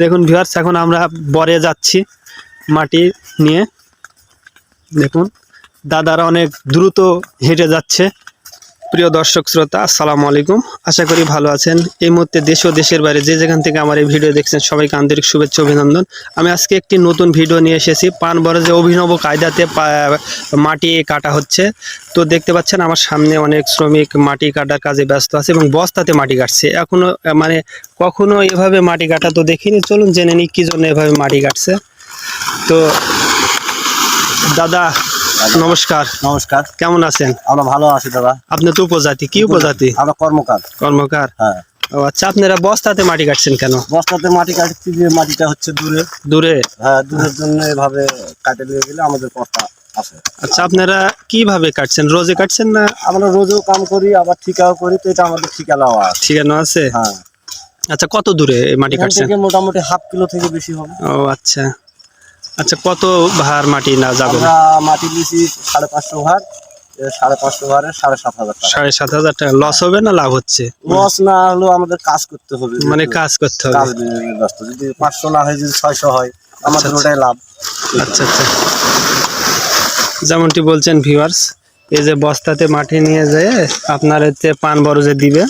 দেখুন ভিউয়ার্স এখন আমরা বরে যাচ্ছি মাটি নিয়ে। দেখুন দাদারা অনেক দ্রুত হেঁটে যাচ্ছে। প্রিয় দর্শক শ্রোতা আসসালামু আলাইকুম। আশা করি ভালো আছেন। এই মুহূর্তে দেশ ও দেশের বাইরে যে যেখান থেকে আমার এই ভিডিও দেখছেন সবাইকে আন্তরিক শুভেচ্ছা অভিনন্দন। আমি আজকে একটি নতুন ভিডিও নিয়ে এসেছি। পান বরজে অভিনব কায়দাতে মাটি কাটা হচ্ছে। তো দেখতে পাচ্ছেন আমার সামনে অনেক শ্রমিক মাটি কাটার কাজে ব্যস্ত আছে এবং বস্তাতে মাটি কাটছে। এখনও আহ, মানে কখনো এভাবে মাটি কাটা তো দেখিনি। চলুন জেনে নিই কি জন্য এভাবে মাটি কাটছে। তো দাদা নমস্কার। নমস্কার। কেমন আছেন? আমরা ভালো আছি দাদা। আপনি তো উপজাতি কি উপজাতি। আমরা কর্মকার। কর্মকার। হ্যাঁ। ও আচ্ছা আপনারা বস্তাতে মাটি কাটছেন কেন? বস্তাতে মাটি কাটছি যে মাটিটা হচ্ছে দূরে। দূরে? হ্যাঁ দূরের জন্য এভাবে কাটে নিয়ে গেলে আমাদের কষ্ট আছে। আচ্ছা আপনারা কীভাবে কাটছেন? রোজে কাটছেন না? আমরা রোজও কাম করি আবার ঠিকাও করি তো এটা আমাদের ঠিকা নেওয়া আছে। ঠিকানো আছে? হ্যাঁ। আচ্ছা কত দূরে মাটি কাটছেন? মোটামুটি হাফ কিলো থেকে বেশি হবে। ও আচ্ছা। আচ্ছা কত ভার মাটি না যাবে? আমরা মাটি দিয়েছি সাড়ে পাঁচশো ভার সাড়ে পাঁচশো ভারে সাড়ে সাত হাজার টাকা। সাড়ে সাত হাজার টাকা। লস হবে না লাভ হচ্ছে? লস না হলেও আমাদের কাজ করতে হবে। মানে কাজ করতে হবে। নিয়ে ব্যস্ত। যদি পাঁচশো না হয় যদি ছয়শো হয় আমাদের আচ্ছা। ওটাই লাভ। আচ্ছা আচ্ছা। যেমনটি বলছেন ভিউয়ার্স এই যে বস্তাতে মাটি নিয়ে যেয়ে আপনার হচ্ছে পান বরজে দিবে।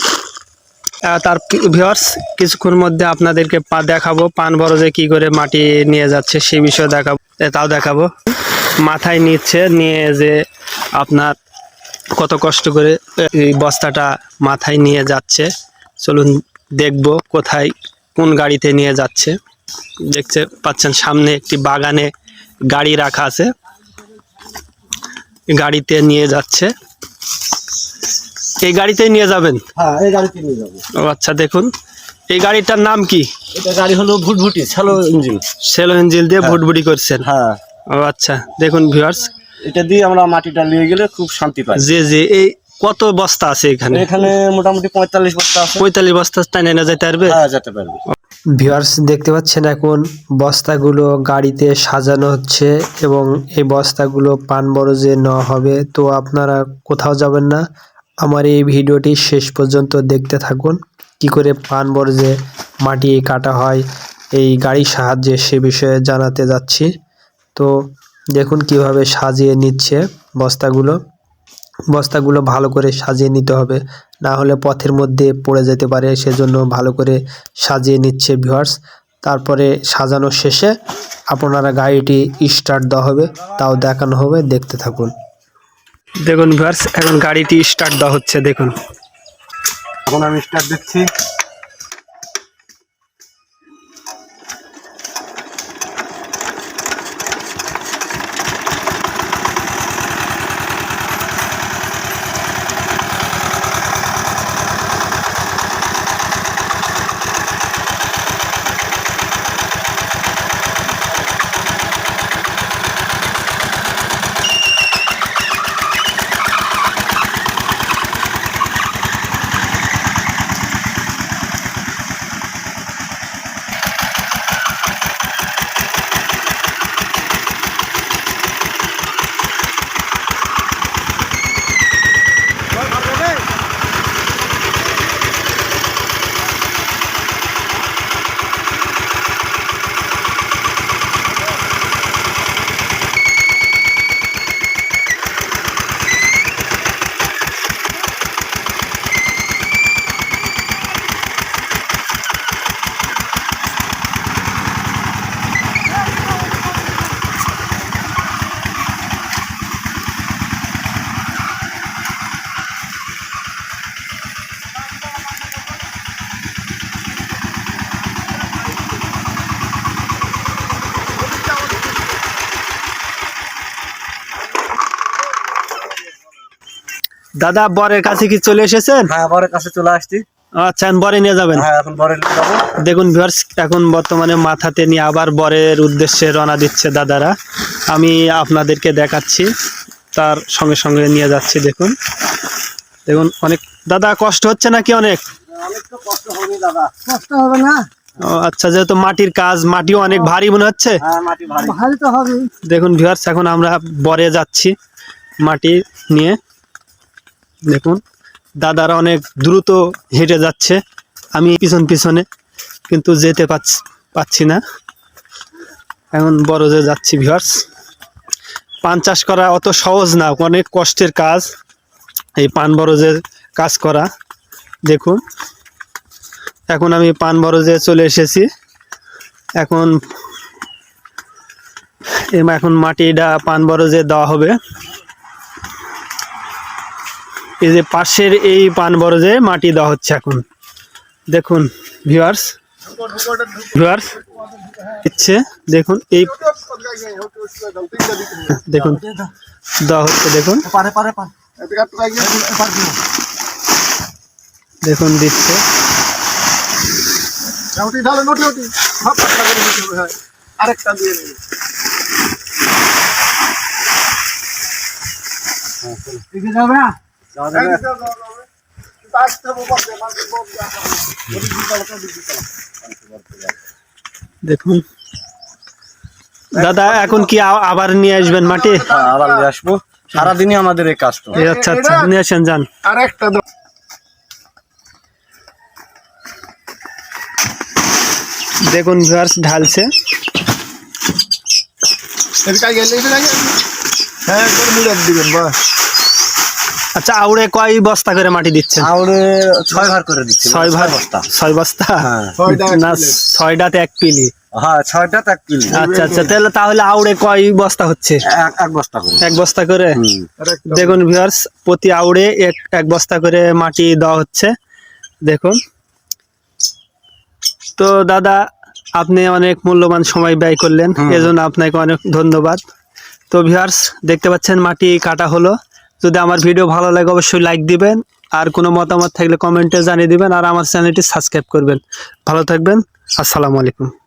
তার ভিউয়ার্স কিছুক্ষণ মধ্যে আপনাদেরকে পা দেখাবো, পান বরজে কি করে মাটি নিয়ে যাচ্ছে সেই বিষয়ে দেখাবো তাও দেখাবো। মাথায় নিচ্ছে, নিয়ে যে আপনার কত কষ্ট করে এই বস্তাটা মাথায় নিয়ে যাচ্ছে। চলুন দেখব কোথায়, কোন গাড়িতে নিয়ে যাচ্ছে। দেখতে পাচ্ছেন সামনে একটি বাগানে গাড়ি রাখা আছে। গাড়িতে নিয়ে যাচ্ছে। এই গাড়িতেই নিয়ে যাবেন? হ্যাঁ এই গাড়িতে নিয়ে যাব। ও আচ্ছা দেখুন। এই গাড়িটার নাম কি? এটা গাড়ি হলো ভুটভুটি স্যালো ইঞ্জিন। সেলো ইঞ্জিল দিয়ে ভুটভুটি করছেন? হ্যাঁ। ও আচ্ছা দেখুন ভিউয়ার্স এটা দিয়ে আমরা মাটিটা নিয়ে গেলে খুব শান্তি পাই। যে যে এই কত বস্তা আছে এখানে? এখানে মোটামুটি পঁয়তাল্লিশ বস্তা আছে। পঁয়তাল্লিশ বস্তা তাই না যেতে পারবে? হ্যাঁ যেতে পারবে। ভিউয়ার্স দেখতে পাচ্ছেন এখন বস্তাগুলো গাড়িতে সাজানো হচ্ছে এবং এই বস্তাগুলো পান বরজে নেওয়া হবে। তো আপনারা কোথাও যাবেন না আমার এই ভিডিওটি শেষ পর্যন্ত দেখতে থাকুন। কি করে পান বরজে মাটি কাটা হয়, এই গাড়ির সাহায্যে সে বিষয়ে জানাতে যাচ্ছি। তো দেখুন কীভাবে সাজিয়ে নিচ্ছে বস্তাগুলো। বস্তাগুলো ভালো করে সাজিয়ে নিতে হবে, না হলে পথের মধ্যে পড়ে যেতে পারে। সেজন্য ভালো করে সাজিয়ে নিচ্ছে ভিউয়ার্স। তারপরে সাজানো শেষে আপনারা গাড়িটি স্টার্ট দেওয়া হবে, তাও দেখানো হবে, দেখতে থাকুন। দেখুন ভিউয়ার্স এখন গাড়িটি স্টার্ট দেওয়া হচ্ছে দেখুন। এখন আমি স্টার্ট দিচ্ছি। দাদা বরের কাছে কি চলে এসেছেন? হ্যাঁ বরের কাছে চলে আসছি। আচ্ছা বরে নিয়ে যাবেন? হ্যাঁ এখন বরের নিয়ে যাব। দেখুন ভিউয়ার্স এখন বর্তমানে মাথাতে নিয়ে আবার বরের উদ্দেশ্যে রওনা দিচ্ছে দাদারা। আমি আপনাদেরকে দেখাচ্ছি তার সঙ্গে সঙ্গে নিয়ে যাচ্ছি দেখুন। দেখুন অনেক দাদা কষ্ট হচ্ছে নাকি অনেক? অনেক কষ্ট হবে দাদা কষ্ট হবে না? ও, আচ্ছা যেহেতু মাটির কাজ মাটিও অনেক ভারী মনে হচ্ছে। হ্যাঁ মাটি ভারী। ভালো তো হবে দেখুন ভিউয়ার্স এখন আমরা বরে যাচ্ছি মাটি নিয়ে। দেখুন, দাদারা অনেক দ্রুত হেঁটে যাচ্ছে। আমি পিছন পিছনে, কিন্তু যেতে পাচ্ছি না। এখন বড় যে যাচ্ছি ভিউয়ার্স পান চাষ করা অত সহজ না, অনেক কষ্টের কাজ। এই পান বরজের কাজ করা, দেখুন। এখন আমি পান বরজে চলে এসেছি। এখন এখন মাটিটা পান বরজে দেওয়া হবে। এই যে পাশের এই পান বরজে মাটি দেওয়া হচ্ছে এখন। দেখুন ভিউয়ার্স ভিউয়ার্স ইচ্ছে দেখুন, এই দেখুন, দেওয়া হচ্ছে, দেখুন। দেখুন, দিচ্ছে। আরেকটা দিয়ে নেবে দেখুন। দাদা এখন কি আবার নিয়ে আসবেন মাটি? হ্যাঁ, আবার নিয়ে আসব। সারাদিনই আমাদের এই কাজ তো। আচ্ছা আচ্ছা। নিয়ে আসেন যান। আরেকটা দাও দেখুন ভিউয়ার্স ঢালছে। এদিকে গেলে। হ্যাঁ করে মুড়ে দিবেন বাস আচ্ছা আউড়ে কয় বস্তা করে মাটি দিচ্ছেন? আউরে ছয় ভাগ করে দিচ্ছি ছয় ভাগ বস্তা। ছয় বস্তা? হ্যাঁ। না ছয়টাতে এক পিলি। হ্যাঁ ছয়টা এক কিলো আচ্ছা আচ্ছা তাহলে তাহলে আউড়ে কয় বস্তা হচ্ছে? এক বস্তা করে। এক বস্তা করে? দেখুন ভিউয়ার্স প্রতি আউড়ে এক এক বস্তা করে মাটি দেওয়া হচ্ছে। দেখুন। তো দাদা আপনি অনেক মূল্যবান সময় ব্যয় করলেন। এজন্য আপনাকে অনেক ধন্যবাদ। তো ভিউয়ার্স দেখতে পাচ্ছেন মাটি কাটা হলো। যদি আমার ভিডিও ভালো লাগে, অবশ্যই লাইক দিবেন। আর কোনো মতামত থাকলে কমেন্টে জানিয়ে দিবেন। আর আমার চ্যানেলটি সাবস্ক্রাইব করবেন। ভালো থাকবেন। আসসালামু আলাইকুম।